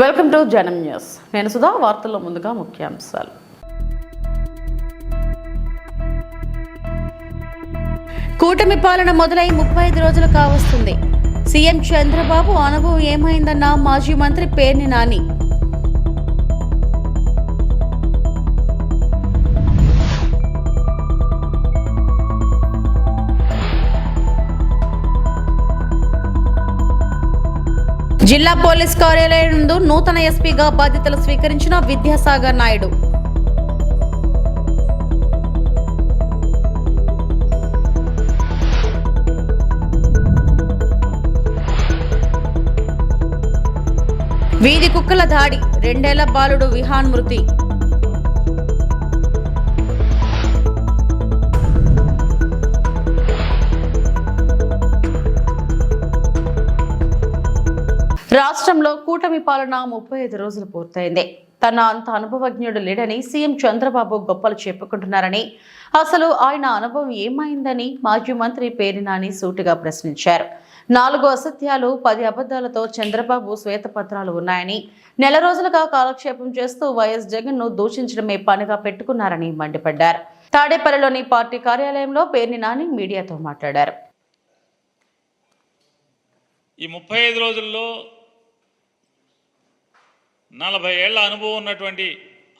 Welcome to జనం news. నేను సుధా వార్తల్లో ముందుగా ముఖ్యాంశాలు. కూటమి పాలన మొదలై ముప్పై ఐదు రోజులు కావస్తుంది. సీఎం చంద్రబాబు అనుభవం ఏమైందన్న మాజీ మంత్రి పేర్ని నాని. జిల్లా పోలీస్ కార్యాలయం నుండి నూతన ఎస్పీగా బాధ్యతలు స్వీకరించిన విద్యాసాగర్ నాయుడు. వీధి కుక్కల దాడి రెండేళ్ళ బాలుడు విహాన్ మృతి. రాష్ట్రంలో కూటమి పాలన ముప్పై ఐదు రోజులు పూర్తయింది. తన అంత అనుభవజ్ఞుడు లేడని సీఎం చంద్రబాబు గొప్పలు చెప్పుకుంటున్నారని అసలు ఆయన అనుభవం ఏమైందని మాజీ మంత్రి పేరినాని సూటిగా ప్రశ్నించారు. నాలుగు అసత్యాలు పది అబద్ధాలతో చంద్రబాబు శ్వేతపత్రాలు ఉన్నాయని నెల రోజులుగా కాలక్షేపం చేస్తూ వైఎస్ జగన్ను దూషించడమే పనిగా పెట్టుకున్నారని మండిపడ్డారు. తాడేపల్లిలోని పార్టీ కార్యాలయంలో పేర్ని నాని మీడియాతో మాట్లాడారు. ఈ ముప్పై ఐదు రోజుల్లో నలభై ఏళ్ళ అనుభవం ఉన్నటువంటి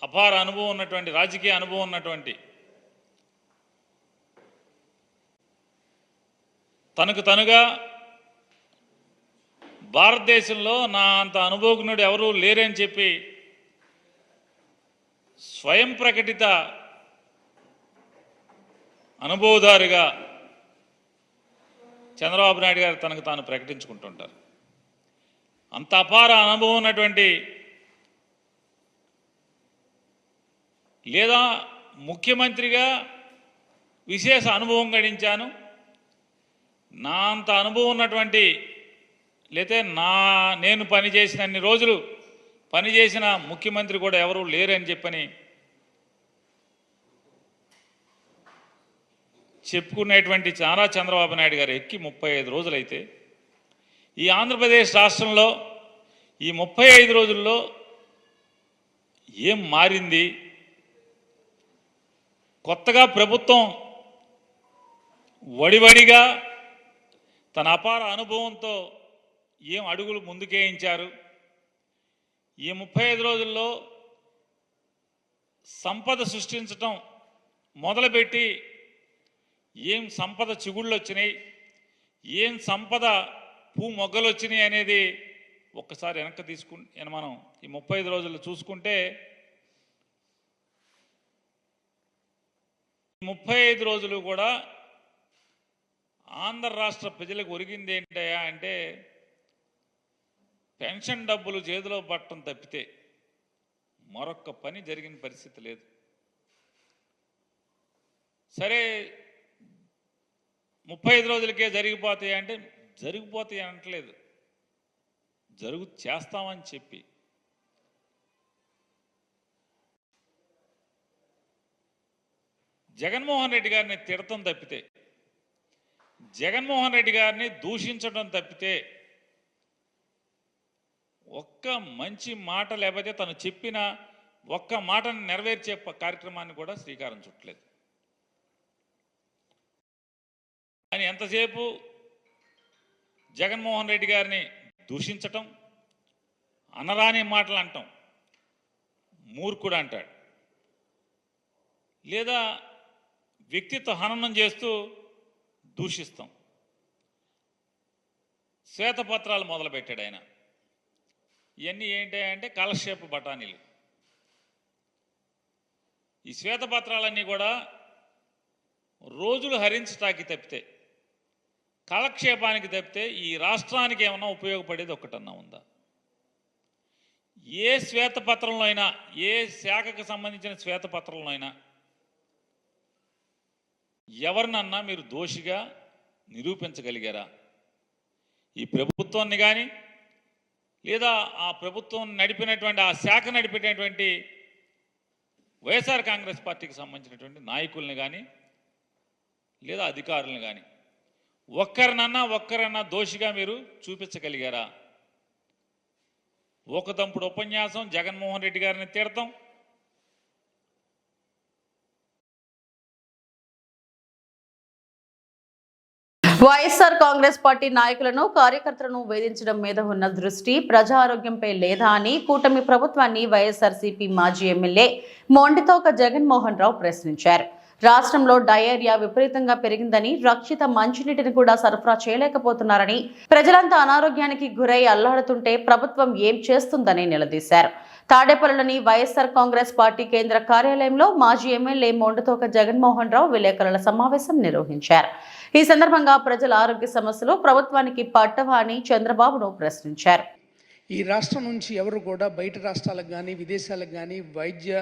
అపార అనుభవం ఉన్నటువంటి రాజకీయ అనుభవం ఉన్నటువంటి తనకు తనుగా భారతదేశంలో నా అంత అనుభవజ్ఞుడు ఎవరూ లేరని చెప్పి స్వయం ప్రకటిత అనుభవదారుగా చంద్రబాబు నాయుడు గారు తనకు తాను ప్రకటించుకుంటుంటారు. అంత అపార అనుభవం ఉన్నటువంటి లేదా ముఖ్యమంత్రిగా విశేష అనుభవం గడించాను. నా అంత అనుభవం ఉన్నటువంటి లేతే నా నేను పనిచేసిన అన్ని రోజులు పనిచేసిన ముఖ్యమంత్రి కూడా ఎవరు లేరని చెప్పని చెప్పుకునేటువంటి చాలా చంద్రబాబు నాయుడు గారు ఎక్కి ముప్పై ఐదు రోజులైతే ఈ ఆంధ్రప్రదేశ్ రాష్ట్రంలో ఈ ముప్పై ఐదు రోజుల్లో ఏం మారింది? కొత్తగా ప్రభుత్వం వడివడిగా తన అపార అనుభవంతో ఏం అడుగులు ముందుకేయించారు? ఈ ముప్పై ఐదు రోజుల్లో సంపద సృష్టించటం మొదలుపెట్టి ఏం సంపద చిగుళ్ళు వచ్చినాయి ఏం సంపద పూ మొగ్గలు వచ్చినాయి అనేది ఒక్కసారి వెనక్కి తీసుకు మనం ఈ ముప్పై ఐదు రోజుల్లో చూసుకుంటే ముప్పై ఐదు రోజులు కూడా ఆంధ్ర రాష్ట్ర ప్రజలకు ఒరిగింది ఏంటయా అంటే పెన్షన్ డబ్బులు చేతిలో పట్టడం తప్పితే మరొక్క పని జరిగిన పరిస్థితి లేదు. సరే ముప్పై ఐదు రోజులకే జరిగిపోతాయి అంటే జరిగిపోతాయి అనట్లేదు. జరుగు చేస్తామని చెప్పి జగన్మోహన్ రెడ్డి గారిని తిడతం తప్పితే జగన్మోహన్ రెడ్డి గారిని దూషించడం తప్పితే ఒక్క మంచి మాట లేకపోతే తను చెప్పిన ఒక్క మాటను నెరవేర్చే కార్యక్రమాన్ని కూడా శ్రీకారం చుట్టలేదు. అని ఎంతసేపు జగన్మోహన్ రెడ్డి గారిని దూషించటం అనరాని మాటలు అంటాం మూర్ఖుడు అంటాడు. లేదా వ్యక్తిత్వ హననం చేస్తూ దూషిస్తాం. శ్వేతపత్రాలు మొదలుపెట్టాడు ఆయన. ఇవన్నీ ఏంటి అంటే కాలక్షేప బఠానీలు. ఈ శ్వేతపత్రాలన్నీ కూడా రోజులు హరించటానికి తప్పితే కాలక్షేపానికి తప్పితే ఈ రాష్ట్రానికి ఏమన్నా ఉపయోగపడేది ఒక్కటన్నా ఉందా? ఏ శ్వేతపత్రంలో అయినా ఏ శాఖకు సంబంధించిన శ్వేతపత్రంలో అయినా ఎవరినన్నా మీరు దోషిగా నిరూపించగలిగారా? ఈ ప్రభుత్వాన్ని కానీ లేదా ఆ ప్రభుత్వం నడిపినటువంటి ఆ శాఖ నడిపినటువంటి వైఎస్ఆర్ కాంగ్రెస్ పార్టీకి సంబంధించినటువంటి నాయకుల్ని కానీ లేదా అధికారులను కానీ ఒక్కరినన్నా ఒక్కరన్నా దోషిగా మీరు చూపించగలిగారా? ఒక తంపుడు ఉపన్యాసం జగన్మోహన్ రెడ్డి గారిని తీర్థం వైఎస్ఆర్ కాంగ్రెస్ పార్టీ నాయకులను కార్యకర్తలను వేధించడం మీద ఉన్న దృష్టి ప్రజా ఆరోగ్యంపై లేదా అని కూటమి ప్రభుత్వాన్ని వైఎస్ఆర్సీపీ మాజీ ఎమ్మెల్యే మొండితోక జగన్మోహన్ రావు ప్రశ్నించారు. రాష్ట్రంలో డయేరియా విపరీతంగా పెరిగిందని రక్షిత మంచినీటిని కూడా సరఫరా చేయలేకపోతున్నారని ప్రజలంతా అనారోగ్యానికి గురై అల్లాడుతుంటే ప్రభుత్వం ఏం చేస్తుందని నిలదీశారు. తాడేపల్లిలోని వైఎస్ఆర్ కాంగ్రెస్ పార్టీ కేంద్ర కార్యాలయంలో మాజీ ఎమ్మెల్యే మొండతోక జగన్మోహన్ రావు విలేకరుల సమావేశం నిర్వహించారు. ఈ సందర్భంగా ప్రజల ఆరోగ్య సమస్యలు ప్రభుత్వానికి పట్టవా అని చంద్రబాబును ప్రశ్నించారు. ఈ రాష్ట్రం నుంచి ఎవరు కూడా బయట రాష్ట్రాలకు కానీ విదేశాలకు కానీ వైద్య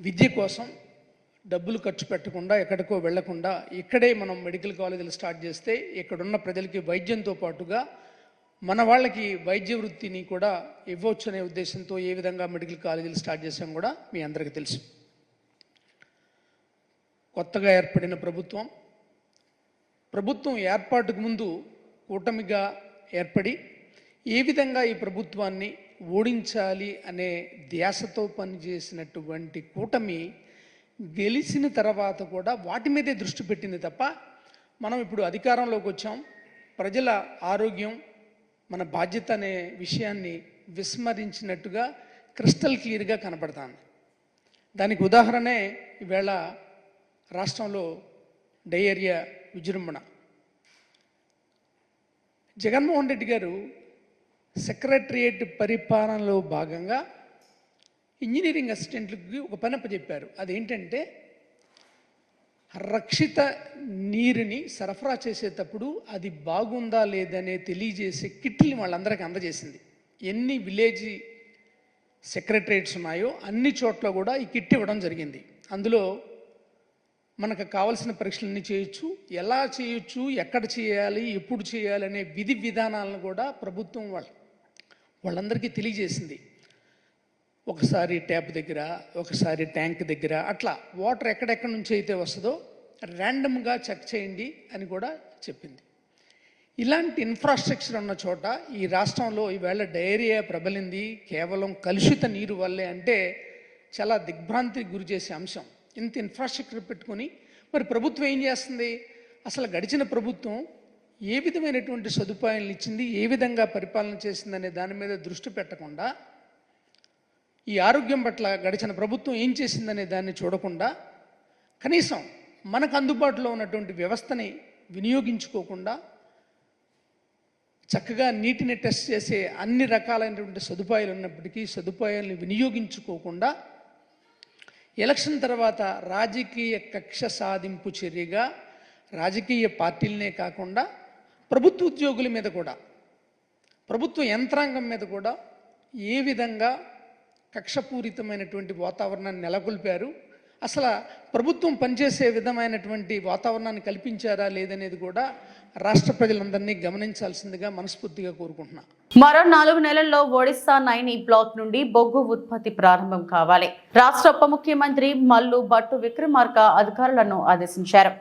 విద్య కోసం డబ్బులు ఖర్చు పెట్టకుండా ఎక్కడికో వెళ్ళకుండా ఇక్కడే మనం మెడికల్ కాలేజీలు స్టార్ట్ చేస్తే ఇక్కడున్న ప్రజలకి వైద్యంతో పాటుగా మన వాళ్ళకి వైద్య వృత్తిని కూడా ఇవ్వచ్చు అనే ఉద్దేశంతో ఏ విధంగా మెడికల్ కాలేజీలు స్టార్ట్ చేసాం కూడా మీ అందరికీ తెలుసు. కొత్తగా ఏర్పడిన ప్రభుత్వం ప్రభుత్వం ఏర్పాటుకు ముందు కూటమిగా ఏర్పడి ఏ విధంగా ఈ ప్రభుత్వాన్ని ఓడించాలి అనే ధ్యాసతో పనిచేసినటువంటి కూటమి గెలిచిన తర్వాత కూడా వాటి మీదే దృష్టి పెట్టింది తప్ప మనం ఇప్పుడు అధికారంలోకి వచ్చాం. ప్రజల ఆరోగ్యం మన బాధ్యత అనే విషయాన్ని విస్మరించినట్టుగా క్రిస్టల్ క్లియర్గా కనపడుతుంది. దానికి ఉదాహరణే ఈవేళ రాష్ట్రంలో డయేరియా విజృంభణ. జగన్మోహన్ రెడ్డి గారు సెక్రటరియేట్ పరిపాలనలో భాగంగా ఇంజనీరింగ్ అసిస్టెంట్లకి ఒక పని చెప్పారు. అదేంటంటే రక్షిత నీరుని సరఫరా చేసేటప్పుడు అది బాగుందా లేదనే తెలియజేసే కిట్ని వాళ్ళందరికీ అందజేసింది. ఎన్ని విలేజ్ సెక్రటరేట్స్ ఉన్నాయో అన్ని చోట్ల కూడా ఈ కిట్ ఇవ్వడం జరిగింది. అందులో మనకు కావలసిన పరీక్షలన్నీ చేయొచ్చు. ఎలా చేయొచ్చు ఎక్కడ చేయాలి ఎప్పుడు చేయాలి అనే విధి విధానాలను కూడా ప్రభుత్వం వాళ్ళ వాళ్ళందరికీ తెలియజేసింది. ఒకసారి ట్యాప్ దగ్గర ఒకసారి ట్యాంక్ దగ్గర అట్లా వాటర్ ఎక్కడెక్కడి నుంచి అయితే వస్తుందో ర్యాండమ్గా చెక్ చేయండి అని కూడా చెప్పింది. ఇలాంటి ఇన్ఫ్రాస్ట్రక్చర్ ఉన్న చోట ఈ రాష్ట్రంలో ఈవేళ డయేరియా ప్రబలింది కేవలం కలుషిత నీరు వల్లే అంటే చాలా దిగ్భ్రాంతికి గురి చేసే అంశం. ఇంత ఇన్ఫ్రాస్ట్రక్చర్ పెట్టుకొని మరి ప్రభుత్వం ఏం చేస్తుంది? అసలు గడిచిన ప్రభుత్వం ఏ విధమైనటువంటి సదుపాయాలు ఇచ్చింది? ఏ విధంగా పరిపాలన చేసిందనే దాని మీద దృష్టి పెట్టకుండా ఈ ఆరోగ్యం పట్ల గడిచిన ప్రభుత్వం ఏం చేసిందనే దాన్ని చూడకుండా కనీసం మనకు అందుబాటులో ఉన్నటువంటి వ్యవస్థని వినియోగించుకోకుండా చక్కగా నీటిని టెస్ట్ చేసే అన్ని రకాలైనటువంటి సదుపాయాలు ఉన్నప్పటికీ సదుపాయాలను వినియోగించుకోకుండా ఎలక్షన్ తర్వాత రాజకీయ కక్ష సాధింపు చర్యగా రాజకీయ పార్టీలనే కాకుండా ప్రభుత్వ ఉద్యోగుల మీద కూడా ప్రభుత్వ యంత్రాంగం మీద కూడా ఏ విధంగా కక్షపూరితమైనటువంటి వాతావరణాన్ని నెలకొల్పారు. అసలు ప్రభుత్వం పనిచేసే విధమైనటువంటి వాతావరణాన్ని కల్పించారా లేదనేది కూడా రాష్ట్ర ప్రజలందరినీ గమనించాల్సిందిగా మనస్ఫూర్తిగా కోరుకుంటున్నా. మరో నాలుగు నెలల్లో ఒడిస్సా నైని బ్లాక్ నుండి బొగ్గు ఉత్పత్తి ప్రారంభం కావాలి. రాష్ట్ర ఉప ముఖ్యమంత్రి మల్లు భట్టు విక్రమార్క అధికారులను ఆదేశించారు.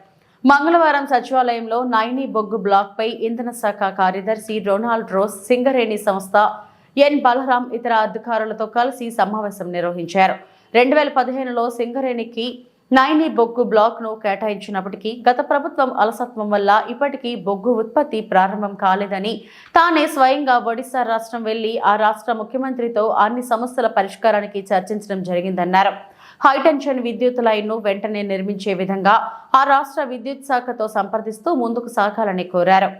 మంగళవారం సచివాలయంలో నైని బొగ్గు బ్లాక్ పై ఇంధన శాఖ కార్యదర్శి రొనాల్డ్ రోస్ సింగరేణి సంస్థ ఎన్ బలరాం ఇతర అధికారులతో కలిసి సమావేశం నిర్వహించారు. రెండు వేల పదిహేనులో సింగరేణికి నైని బొగ్గు బ్లాక్ను కేటాయించినప్పటికీ గత ప్రభుత్వం అలసత్వం వల్ల ఇప్పటికీ బొగ్గు ఉత్పత్తి ప్రారంభం కాలేదని తానే స్వయంగా ఒడిశా రాష్ట్రం వెళ్ళి ఆ రాష్ట్ర ముఖ్యమంత్రితో అన్ని సమస్యల పరిష్కారానికి చర్చించడం జరిగిందన్నారు. హైటెన్షన్ విద్యుత్ లైన్ను వెంటనే నిర్మించే విధంగా ఆ రాష్ట్ర విద్యుత్ శాఖతో సంప్రదిస్తూ ముందుకు సాగాలని కోరారు.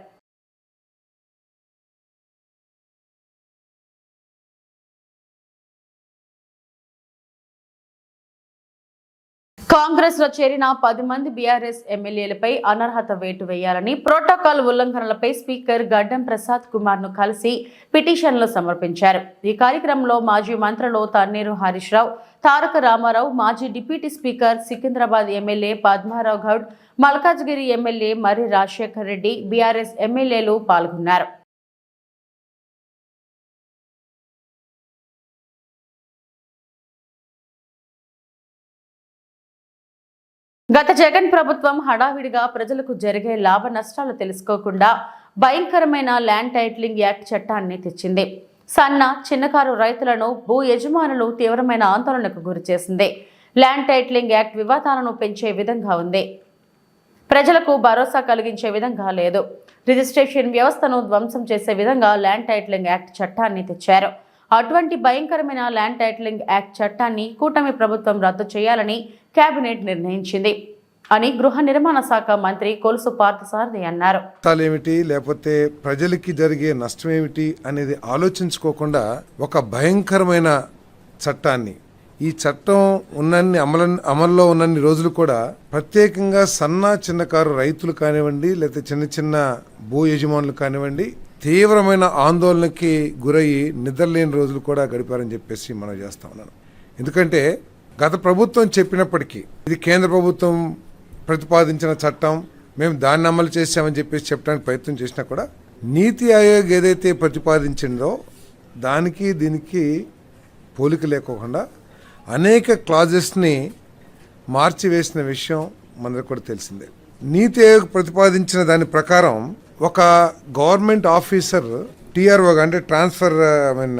కాంగ్రెస్లో చేరిన పది మంది బీఆర్ఎస్ ఎమ్మెల్యేలపై అనర్హత వేటు వేయాలని ప్రోటోకాల్ ఉల్లంఘనలపై స్పీకర్ గడ్డం ప్రసాద్ కుమార్ను కలిసి పిటిషన్లు సమర్పించారు. ఈ కార్యక్రమంలో మాజీ మంత్రులు తన్నీరు హరీష్ రావు తారక రామారావు మాజీ deputy speaker Secunderabad MLA Padmarao Goud Malkajgiri MLA Marri Rajasekhar Reddy BRS ఎమ్మెల్యేలు పాల్గొన్నారు. గత జగన్ ప్రభుత్వం హడావిడిగా ప్రజలకు జరిగే లాభ నష్టాలు తెలుసుకోకుండా భయంకరమైన ల్యాండ్ టైటిలింగ్ యాక్ట్ చట్టాన్ని తెచ్చింది. సన్న చిన్నకారు రైతులను భూ యజమానులు తీవ్రమైన ఆందోళనకు గురిచేసింది ల్యాండ్ టైటిలింగ్ యాక్ట్ వివాదాలను పెంచే విధంగా ఉంది. ప్రజలకు భరోసా కలిగించే విధంగా లేదు. రిజిస్ట్రేషన్ వ్యవస్థను ధ్వంసం చేసే విధంగా ల్యాండ్ టైటిలింగ్ యాక్ట్ చట్టాన్ని తెచ్చారు. అటువంటి భయంకరమైన ల్యాండ్ టైటిలింగ్ యాక్ట్ చట్టాన్ని కూటమి ప్రభుత్వం రద్దు చేయాలని కేబినెట్ నిర్ణయించింది అని గృహ నిర్మాణ శాఖ మంత్రి కొలుసు పార్థసారథి అన్నారు. ఏమిటి లేకపోతే ప్రజలకి జరిగే నష్టం ఏమిటి అనేది ఆలోచించుకోకుండా ఒక భయంకరమైన చట్టాన్ని ఈ చట్టం ఉన్నన్ని అమల అమల్లో ఉన్నన్ని రోజులు కూడా ప్రత్యేకంగా సన్న చిన్నకారు రైతులు కానివ్వండి లేకపోతే చిన్న చిన్న భూ యజమానులు కానివ్వండి తీవ్రమైన ఆందోళనకి గురయ్యి నిద్రలేని రోజులు కూడా గడిపారని చెప్పేసి మనం చేస్తా ఉన్నాను. ఎందుకంటే గత ప్రభుత్వం చెప్పినప్పటికీ ఇది కేంద్ర ప్రభుత్వం ప్రతిపాదించిన చట్టం మేము దాన్ని అమలు చేశామని చెప్పేసి చెప్పడానికి ప్రయత్నం చేసినా కూడా నీతి ఆయోగ్ ఏదైతే ప్రతిపాదించిందో దానికి దీనికి పోలిక లేకోకుండా అనేక క్లాజెస్ని మార్చివేసిన విషయం మనందరికి కూడా తెలిసిందే. నీతి ఆయోగ్ ప్రతిపాదించిన దాని ప్రకారం ఒక గవర్నమెంట్ ఆఫీసర్ టీఆర్ఓగా అంటే ట్రాన్స్ఫర్ ఐ మీన్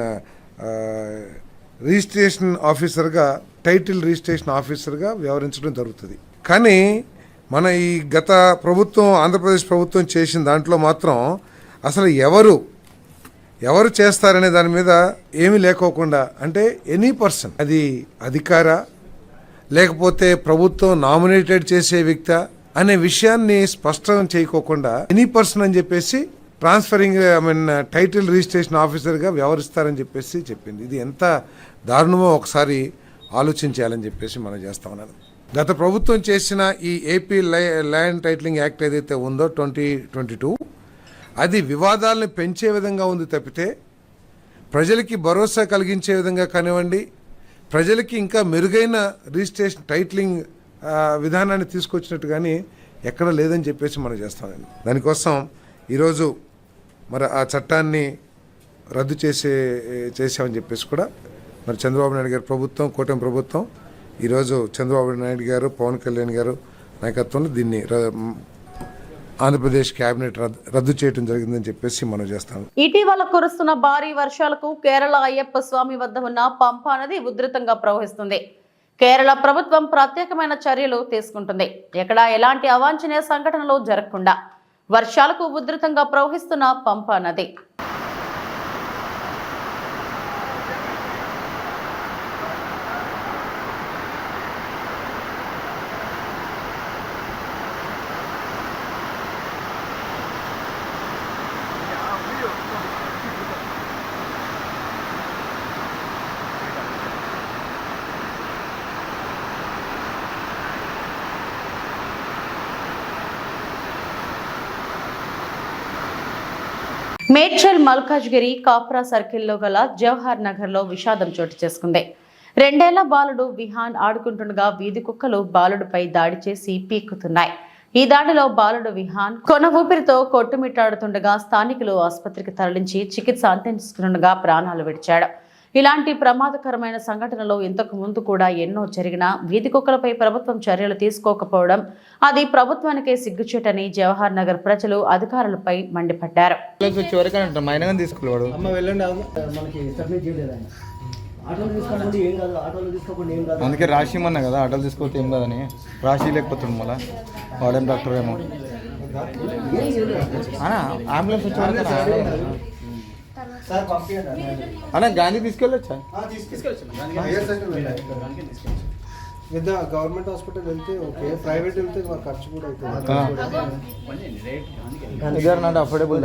రిజిస్ట్రేషన్ ఆఫీసర్గా టైటిల్ రిజిస్ట్రేషన్ ఆఫీసర్గా వ్యవహరించడం జరుగుతుంది. కానీ మన ఈ గత ప్రభుత్వం ఆంధ్రప్రదేశ్ ప్రభుత్వం చేసిన దాంట్లో మాత్రం అసలు ఎవరు ఎవరు చేస్తారనే దాని మీద ఏమీ లేకోకుండా అంటే ఎనీ పర్సన్ అది అధికార లేకపోతే ప్రభుత్వం నామినేటెడ్ చేసే వ్యక్తి అనే విషయాన్ని స్పష్టం చేయకోకుండా ఎనీ పర్సన్ అని చెప్పేసి transferring I mean title registration ఆఫీసర్గా వ్యవహరిస్తారని చెప్పేసి చెప్పింది. ఇది ఎంత దారుణమో ఒకసారి ఆలోచించాలని చెప్పేసి మనం చేస్తా ఉన్నాను. గత ప్రభుత్వం చేసిన ఈ ఏపీ ల్యాండ్ టైటిలింగ్ యాక్ట్ ఏదైతే ఉందో ట్వంటీ ట్వంటీ టూ అది వివాదాలను పెంచే విధంగా ఉంది తప్పితే ప్రజలకి భరోసా కలిగించే విధంగా కానివ్వండి ప్రజలకి ఇంకా మెరుగైన రిజిస్ట్రేషన్ టైటిలింగ్ విధానాన్ని తీసుకొచ్చినట్టు కానీ ఎక్కడ లేదని చెప్పేసి మనం చేస్తామండి దానికోసం ఈరోజు మరి ఆ చట్టాన్ని రద్దు చేసే చేసామని చెప్పేసి కూడా మరి చంద్రబాబు నాయుడు గారి ప్రభుత్వం కూటమి ప్రభుత్వం ఈరోజు చంద్రబాబు నాయుడు గారు పవన్ కళ్యాణ్ గారు నాయకత్వంలో దీన్ని ర- ఆంధ్రప్రదేశ్ కేబినెట్ రద్దు రద్దు చేయడం జరిగిందని చెప్పేసి మనం చేస్తాం. ఇటీవల కురుస్తున్న భారీ వర్షాలకు కేరళ అయ్యప్ప స్వామి వద్ద ఉన్న పంపా నది ఉధృతంగా ప్రవహిస్తుంది. కేరళ ప్రభుత్వం ప్రత్యేకమైన చర్యలు తీసుకుంటుంది. ఎక్కడా ఎలాంటి అవాంఛనీయ సంఘటనలు జరగకుండా వర్షాలకు ఉధృతంగా ప్రవహిస్తున్న పంపా నది. మేడ్చల్ మల్కాజ్గిరి కాప్రా సర్కిల్లో గల జవహర్ నగర్లో విషాదం చోటు చేసుకుంది. రెండేళ్ళ బాలుడు విహాన్ ఆడుకుంటుండగా వీధి కుక్కలు బాలుడిపై దాడి చేసి పీక్కుతున్నాయి. ఈ దాడిలో బాలుడు విహాన్ కొన ఊపిరితో కొట్టుమిట్టాడుతుండగా స్థానికులు ఆసుపత్రికి తరలించి చికిత్స అందిస్తుండగా ప్రాణాలు విడిచాడు. ఇలాంటి ప్రమాదకరమైన సంఘటనలు ఇంతకు ముందు కూడా ఎన్నో జరిగినా వీధి కుక్కలపై ప్రభుత్వం చర్యలు తీసుకోకపోవడం అది ప్రభుత్వానికే సిగ్గుచేటని జవహర్ నగర్ ప్రజలు అధికారులపై మండిపడ్డారు. అందుకే రాశి ఇమ్మన్నా కదా ఆటోలు తీసుకోతే ఏం కాదని. రాశి లేకపోతుంది మళ్ళా వాడేం డాక్టర్ ఏమో. అన్నా, అంబులెన్స్ వచ్చే అన్నా గాంధీ తీసుకెళ్ళొచ్చా? విత్ గవర్నమెంట్ హాస్పిటల్ వెళ్తే ఓకే ప్రైవేట్ వెళ్తే మరి ఖర్చు కూడా అవుతుంది. అఫోర్డబుల్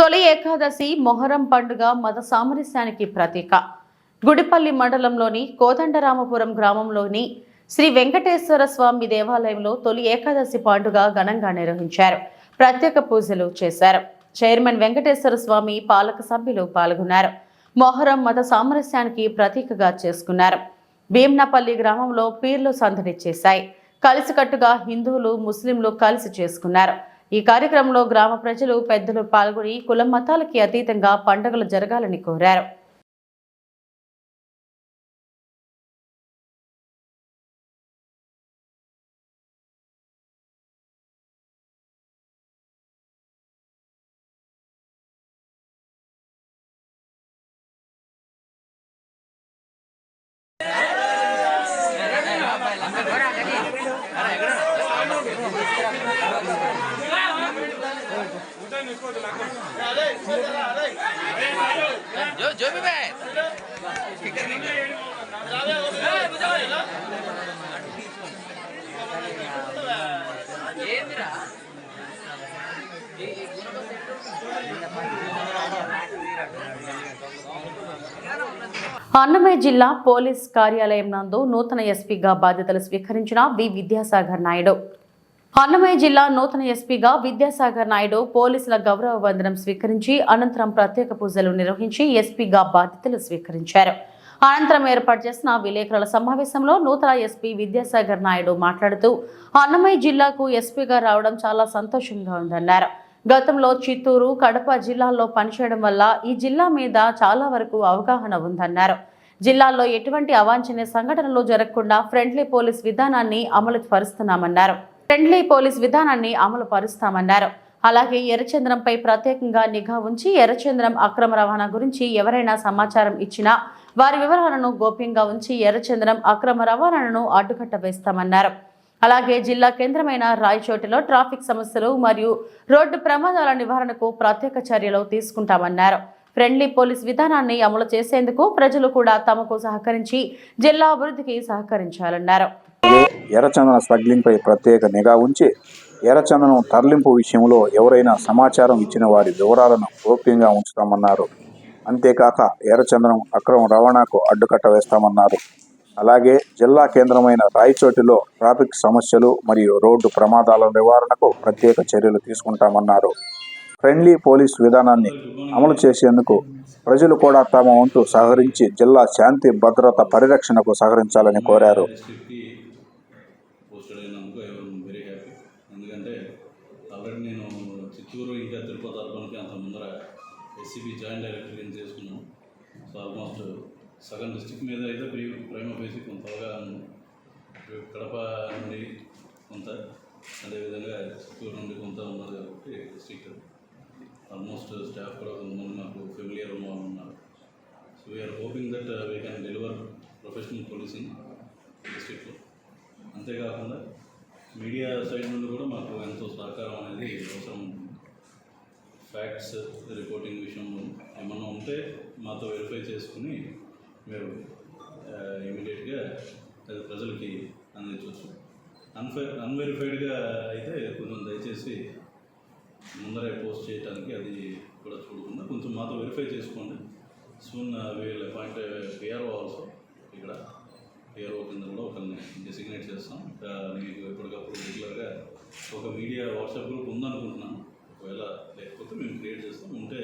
తొలి ఏకాదశి మొహరం పండుగ మత సామరస్యానికి ప్రతీక. గుడిపల్లి మండలంలోని కోదండరామపురం గ్రామంలోని శ్రీ వెంకటేశ్వర స్వామి దేవాలయంలో తొలి ఏకాదశి పండుగ ఘనంగా నిర్వహించారు. ప్రత్యేక పూజలు చేశారు. చైర్మన్ వెంకటేశ్వర స్వామి పాలక సభ్యులు పాల్గొన్నారు. మొహరం మత సామరస్యానికి ప్రతీకగా చేసుకున్నారు. భీమ్నపల్లి గ్రామంలో పీర్లు సందడి చేశాయి. కలిసికట్టుగా హిందువులు ముస్లింలు కలిసి చేసుకున్నారు. ఈ కార్యక్రమంలో గ్రామ ప్రజలు పెద్దలు పాల్గొని కుల మతాలకి అతీతంగా పండుగలు జరగాలని కోరారు. అన్నమయ్య జిల్లా పోలీస్ కార్యాలయం నందు నూతన ఎస్పీగా బాధ్యతలు స్వీకరించిన వి విద్యాసాగర్ నాయుడు. అన్నమయ్య జిల్లా నూతన ఎస్పీగా విద్యాసాగర్ నాయుడు పోలీసుల గౌరవ వందనం స్వీకరించి అనంతరం ప్రత్యేక పూజలు నిర్వహించి ఎస్పీగా బాధ్యతలు స్వీకరించారు. అనంతరం ఏర్పాటు చేసిన విలేకరుల సమావేశంలో నూతన ఎస్పీ విద్యాసాగర్ నాయుడు మాట్లాడుతూ అన్నమయ్య జిల్లాకు ఎస్పీగా రావడం చాలా సంతోషంగా ఉందన్నారు. గతంలో చిత్తూరు కడప జిల్లాల్లో పనిచేయడం వల్ల ఈ జిల్లా మీద చాలా వరకు అవగాహన ఉందన్నారు. జిల్లాలో ఎటువంటి అవాంఛనీయ సంఘటనలు జరగకుండా ఫ్రెండ్లీ పోలీస్ విధానాన్ని అమలు పరుస్తున్నామన్నారు. ఫ్రెండ్లీ పోలీస్ విధానాన్ని అమలు పరుస్తామన్నారు అలాగే ఎర్రచంద్రంపై ప్రత్యేకంగా నిఘా ఉంచి ఎర్రచంద్రం అక్రమ రవాణా గురించి ఎవరైనా సమాచారం ఇచ్చినా వారి వివరాలను గోప్యంగా ఉంచి ఎర్రచంద్రం అక్రమ రవాణాను అడ్డుకట్ట వేస్తామన్నారు అలాగే జిల్లా కేంద్రమైన రాయచోటిలో ట్రాఫిక్ సమస్యలు మరియు రోడ్డు ప్రమాదాల నివారణకు ప్రత్యేక చర్యలు తీసుకుంటామన్నారు. ఫ్రెండ్లీ పోలీస్ విధానాన్ని అమలు చేసేందుకు ప్రజలు కూడా తమకు సహకరించి జిల్లా అభివృద్ధికి సహకరించాలన్నారు. ఎర్రచందన స్మగ్లింగ్పై ప్రత్యేక నిఘా ఉంచి ఎర్రచందనం తరలింపు విషయంలో ఎవరైనా సమాచారం ఇచ్చిన వారి వివరాలను గోప్యంగా ఉంచుతామన్నారు. అంతేకాక ఎర్రచందనం అక్రమ రవాణాకు అడ్డుకట్ట వేస్తామన్నారు. అలాగే జిల్లా కేంద్రమైన రాయచోటిలో ట్రాఫిక్ సమస్యలు మరియు రోడ్డు ప్రమాదాల నివారణకు ప్రత్యేక చర్యలు తీసుకుంటామన్నారు. ఫ్రెండ్లీ పోలీస్ విధానాన్ని అమలు చేసేందుకు ప్రజలు కూడా తమ వంతు సహకరించి జిల్లా శాంతి భద్రత పరిరక్షణకు సహకరించాలని కోరారు. మీద అయితే ప్రీ ప్రైమ్ ఆఫీస్కి కొంత అవగాహన కడప నుండి కొంత అదేవిధంగా చిత్తూరు నుండి కొంత ఉన్నది కాబట్టి డిస్ట్రిక్ట్ ఆల్మోస్ట్ స్టాఫ్ కూడా కొంతమంది మాకు ఫెమిలియర్ ఉన్న వాళ్ళు ఉన్నారు. So we're hoping that we can deliver professional policing డిస్ట్రిక్ట్లో అంతేకాకుండా మీడియా సైడ్ నుండి కూడా మాకు ఎంతో సహకారం అనేది అవసరం ఉంటుంది ఫ్యాక్ట్స్ రిపోర్టింగ్ విషయంలో ఏమన్నా ఉంటే మాతో వెరిఫై చేసుకుని మీరు ఇమీడియట్గా అది ప్రజలకి అందించవచ్చు. అన్ఫై అన్వెరిఫైడ్గా అయితే కొంచెం దయచేసి ముందరే పోస్ట్ చేయడానికి అది కూడా చూడకుండా కొంచెం మాతో వెరిఫై చేసుకోండి. సూన్ వీళ్ళ పాయింట్ పిఆర్ఓ ఆల్సో ఇక్కడ పిఆర్ఓ కింద కూడా ఒకరిని డెసిగ్నేట్ చేస్తాం. ఇంకా మీకు ఎప్పటికప్పుడు రెగ్యులర్గా ఒక మీడియా వాట్సాప్ గ్రూప్ ఉందనుకుంటున్నాను. ఒకవేళ లేకపోతే మేము క్రియేట్ చేస్తాం. ఉంటే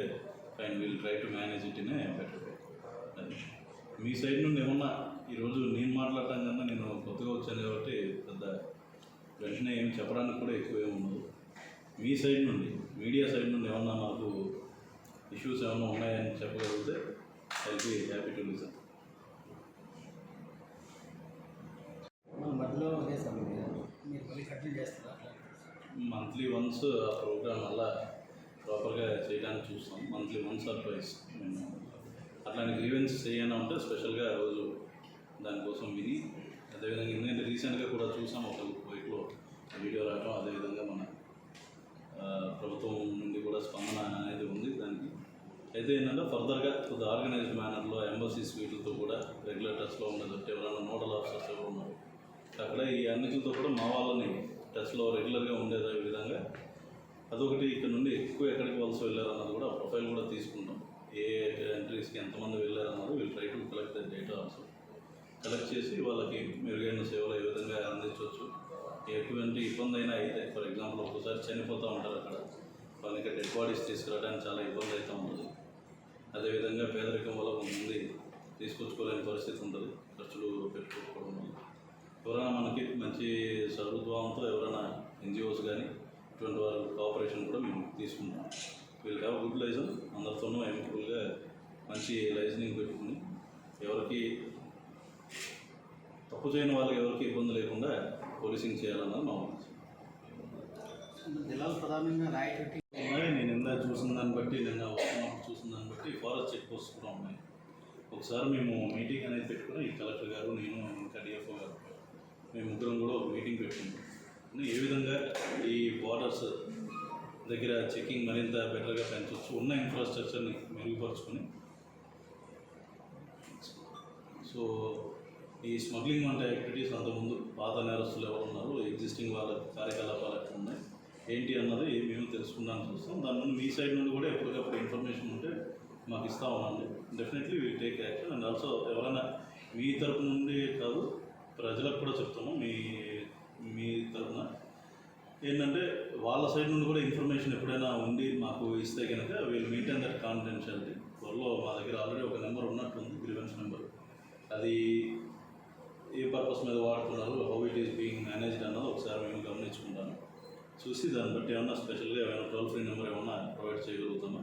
fine we'll try to manage it in a better way అది మీ సైడ్ నుండి ఏమన్నా ఈరోజు నేను మాట్లాడటం కన్నా నేను కొత్తగా వచ్చాను కాబట్టి పెద్ద వెంటనే ఏం చెప్పడానికి కూడా ఎక్కువ ఏమి ఉండదు. మీ సైడ్ నుండి మీడియా సైడ్ నుండి ఏమన్నా మాకు ఇష్యూస్ ఏమైనా ఉన్నాయని చెప్పగలిగితే I be happy to listen monthly once ఆ ప్రోగ్రామ్ అలా ప్రాపర్గా చేయడానికి చూస్తాం. మంత్లీ వన్స్ ఆర్ ట్వైస్ మేము అట్లాంటి గ్రీవెన్సెస్ ఏమైనా ఉంటే స్పెషల్గా రోజు దానికోసం విని అదేవిధంగా ఎందుకంటే రీసెంట్గా కూడా చూసాం ఒక వైపులో వీడియో రావడం అదేవిధంగా మన ప్రభుత్వం నుండి కూడా స్పందన అనేది ఉంది దానికి. అయితే ఏంటంటే ఫర్దర్గా కొద్ది ఆర్గనైజ్డ్ మేనర్లో ఎంబసీస్ వీటితో కూడా రెగ్యులర్ టచ్లో ఎవరైనా నోడల్ ఆఫీసర్స్ ఎవరు ఉన్నారు అక్కడ ఈ అన్నిటితో కూడా మా వాళ్ళని టచ్లో రెగ్యులర్గా ఉండేది విధంగా అదొకటి ఇక్కడ నుండి ఎక్కువ ఎక్కడికి వలస వెళ్ళారు అన్నది కూడా ప్రొఫైల్ కూడా తీసుకుంటాం. ఏ ఎంట్రీస్కి ఎంతమంది వెళ్ళారన్నారు వీళ్ళు try to collect the data also collect చేసి వాళ్ళకి మెరుగైన సేవలు ఏ విధంగా అందించవచ్చు. ఎటువంటి ఇబ్బంది అయినా అయితే ఫర్ ఎగ్జాంపుల్ ఒకసారి చనిపోతూ ఉంటారు అక్కడ. వాళ్ళకి డెడ్ బాడీస్ తీసుకురావడానికి చాలా ఇబ్బంది అవుతూ ఉంటుంది. అదేవిధంగా పేదరికం వల్ల కొంతమంది తీసుకొచ్చుకోలేని పరిస్థితి ఉంటుంది. ఖర్చులు పెట్టుకోవడం వల్ల. ఎవరైనా మనకి మంచి సహృద్భావంతో ఎవరైనా ఎన్జిఓస్ కానీ ఇటువంటి వాళ్ళ కోఆపరేషన్ కూడా మేము తీసుకుంటాం. వీళ్ళు హ్యావ్ గుడ్ లైసెన్స్ అందరితోనూ ఎంపుల్గా మంచి లైసెన్సింగ్ పెట్టుకుని ఎవరికి తప్పు చేయని వాళ్ళకి ఎవరికి ఇబ్బంది లేకుండా పోలీసింగ్ చేయాలన్నది మా ఉన్నాయి. నేను ఇందాక చూసిన దాన్ని బట్టి నిన్న వస్తున్నప్పుడు చూసిన దాన్ని బట్టి ఫారెస్ట్ చెక్ పోస్ట్ కూడా ఉన్నాయి. ఒకసారి మేము మీటింగ్ అనేది పెట్టుకుని ఈ కలెక్టర్ గారు నేను ఇంకా డిఎఫ్ఓ గారు మేము ముగ్గురం కూడా ఒక మీటింగ్ పెట్టుకున్నాం. ఏ విధంగా ఈ బార్డర్స్ దగ్గర చెకింగ్ మరింత బెటర్గా పెంచవచ్చు ఉన్న ఇన్ఫ్రాస్ట్రక్చర్ని మెరుగుపరుచుకొని. సో ఈ స్మగ్లింగ్ వంటి యాక్టివిటీస్ అంతకుముందు పాత నేరస్తులు ఎవరు ఉన్నారు? ఎగ్జిస్టింగ్ వాళ్ళ కార్యకలాపాలు ఎక్కడ ఉన్నాయి? ఏంటి అన్నది మేము తెలుసుకుందామని చూస్తాం. దాని నుండి మీ సైడ్ నుండి కూడా ఎప్పటికప్పుడు ఇన్ఫర్మేషన్ ఉంటే మాకు ఇస్తా ఉండండి definitely we take action and also ఎవరైనా మీ తరపు నుండి కాదు ప్రజలకు కూడా చెప్తాము. మీ మీ తరపున ఏంటంటే వాళ్ళ సైడ్ నుండి కూడా ఇన్ఫర్మేషన్ ఎప్పుడైనా ఉండి మాకు ఇస్తే కనుక వీళ్ళు మెయింటైన్ దట్ కాన్ఫిడెన్షియాలిటీ త్వరలో మా దగ్గర ఆల్రెడీ ఒక నెంబర్ ఉన్నట్టుంది గ్రీవెన్స్ నెంబర్ అది ఏ పర్పస్ మీద వాడుతున్నారు how it is being managed అన్నది ఒకసారి మేము గమనించుకుంటాను. చూసి దాన్ని బట్టి ఏమన్నా స్పెషల్గా ఏమైనా టోల్ ఫ్రీ నెంబర్ ఏమైనా ప్రొవైడ్ చేయగలుగుతామా?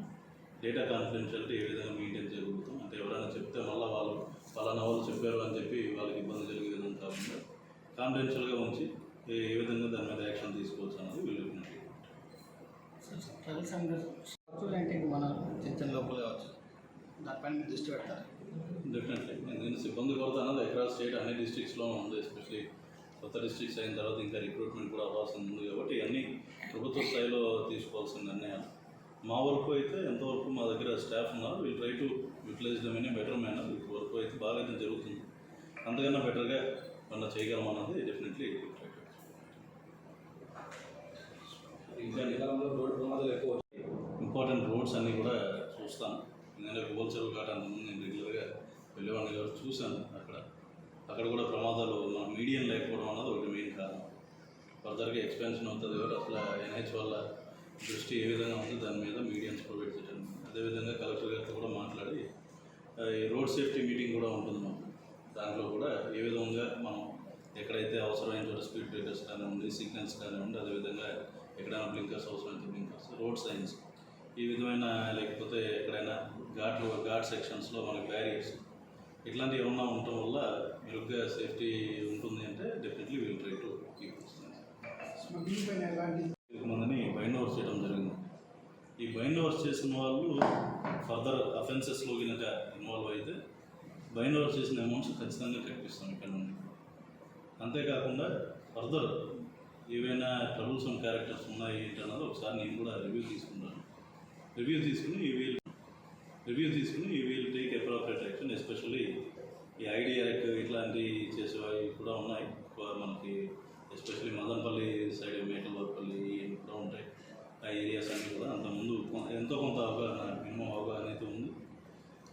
డేటా కాన్ఫిడెన్షియాలిటీ ఏ విధంగా మెయింటైన్ చేయగలుగుతాం? అంటే ఎవరైనా చెప్తే మళ్ళీ వాళ్ళు పలానా వాళ్ళు చెప్పారు అని చెప్పి వాళ్ళకి ఇబ్బంది జరిగే విధంగా కాకుండా కాన్ఫిడెన్షియల్గా ఉంచి ఏ విధంగా దాని మీద యాక్షన్ తీసుకోవచ్చు అన్నది వీళ్ళు ట్రబుల్ సంఘటన అంటే మన చిన్న లోపల కావచ్చు. దానిపైన మీరు దృష్టి పెడతారు? డెఫినెట్లీ నేను సిబ్బంది కొరత అన్నది అక్రాస్ స్టేట్ అన్ని డిస్ట్రిక్ట్స్లో ఉంది ఎస్పెషలీ కొత్త డిస్ట్రిక్ట్స్ అయిన తర్వాత ఇంకా రిక్రూట్మెంట్ కూడా అవ్వాల్సింది ఉంది కాబట్టి అన్నీ ప్రభుత్వ స్థాయిలో తీసుకోవాల్సిన నిర్ణయాలు. మా వరకు అయితే ఎంతవరకు మా దగ్గర స్టాఫ్ ఉన్నారు వీళ్ళు try to utilize them in better manner వరకు అయితే బాగా అయితే జరుగుతుంది. అంతకన్నా బెటర్గా మన చేయగలం అన్నది డెఫినెట్లీ ఇంకా నికాలంలో రోడ్డు ప్రమాదాలు ఎక్కువ ఇంపార్టెంట్ రోడ్స్ అన్నీ కూడా చూస్తాను. ఎందుకంటే హోల్సేల్ ఘాట్ అంతకుముందు నేను రెగ్యులర్గా వెళ్ళేవాడిని కాబట్టి చూశాను అక్కడ. అక్కడ కూడా ప్రమాదాలు మన మీడియం లేకపోవడం అన్నది ఒకటి మెయిన్ కారణం. ఫర్దర్గా ఎక్స్పెన్షన్ అవుతుంది కాబట్టి అసలు ఎన్హెచ్ వల్ల దృష్టి ఏ విధంగా ఉంది దాని మీద మీడియన్స్ ప్రొవైడ్ చేయడం. అదేవిధంగా కలెక్టర్ గారితో కూడా మాట్లాడి రోడ్ సేఫ్టీ మీటింగ్ కూడా ఉంటుంది మాకు. దాంట్లో కూడా ఏ విధంగా మనం ఎక్కడైతే అవసరమైన చోట స్పీడ్ బ్రేకర్స్ కానివ్వండి సిగ్నల్స్ కానివ్వండి అదేవిధంగా ఎక్కడైనా బ్లింకర్స్ అవసరమైతే బ్లింకర్స్ రోడ్ సైన్స్ ఈ విధమైన లేకపోతే ఎక్కడైనా ఘాట్లు ఘాట్ సెక్షన్స్లో మనకి బ్యారియర్స్ ఇట్లాంటివి ఏమన్నా ఉండటం వల్ల మెరుగ్గా సేఫ్టీ ఉంటుంది అంటే definitely will try to keep మందిని బైండ్ ఓవర్స్ చేయడం జరిగింది. ఈ బైండ్ ఓవర్స్ చేసిన వాళ్ళు ఫర్దర్ అఫెన్సెస్లో కనుక ఇన్వాల్వ్ అయితే బైండ్ ఓవర్స్ చేసిన అమౌంట్స్ ఖచ్చితంగా కనిపిస్తాం ఇక్కడ నుండి. అంతేకాకుండా ఫర్దర్ ఏవైనా ట్రబుల్సమ్ క్యారెక్టర్స్ ఉన్నాయి ఏంటి అన్నది ఒకసారి నేను కూడా రివ్యూ తీసుకుంటాను. రివ్యూ తీసుకుని ఈ వీల్ రివ్యూ తీసుకుని ఈ we'll take appropriate action especially ఈ ఐడి యాక్ట్ ఇట్లాంటివి చేసేవి కూడా ఉన్నాయి. మనకి ఎస్పెషల్లీ మదనపల్లి సైడ్ మేకలపల్లి ఇవన్నీ కూడా ఉంటాయి. ఆ ఏరియాస్ అన్నీ కూడా అంతకుముందు ఎంతో కొంత అవగాహన మినిమం అవగాహన అయితే ఉంది.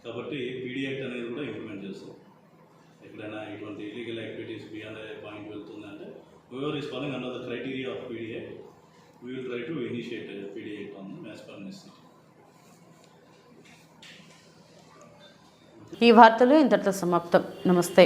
కాబట్టి పీడీ యాక్ట్ అనేది కూడా ఇంప్లిమెంట్ చేస్తాం. ఎక్కడైనా ఇటువంటి ఇల్లీగల్ యాక్టివిటీస్ బియాండ్ పాయింట్ వెళ్తుందంటే whoever is falling under the criteria of PDA, we will try try initiate a PDA on them as per necessity. ఈ వార్తలు ఇంతటితో సమాప్తం నమస్తే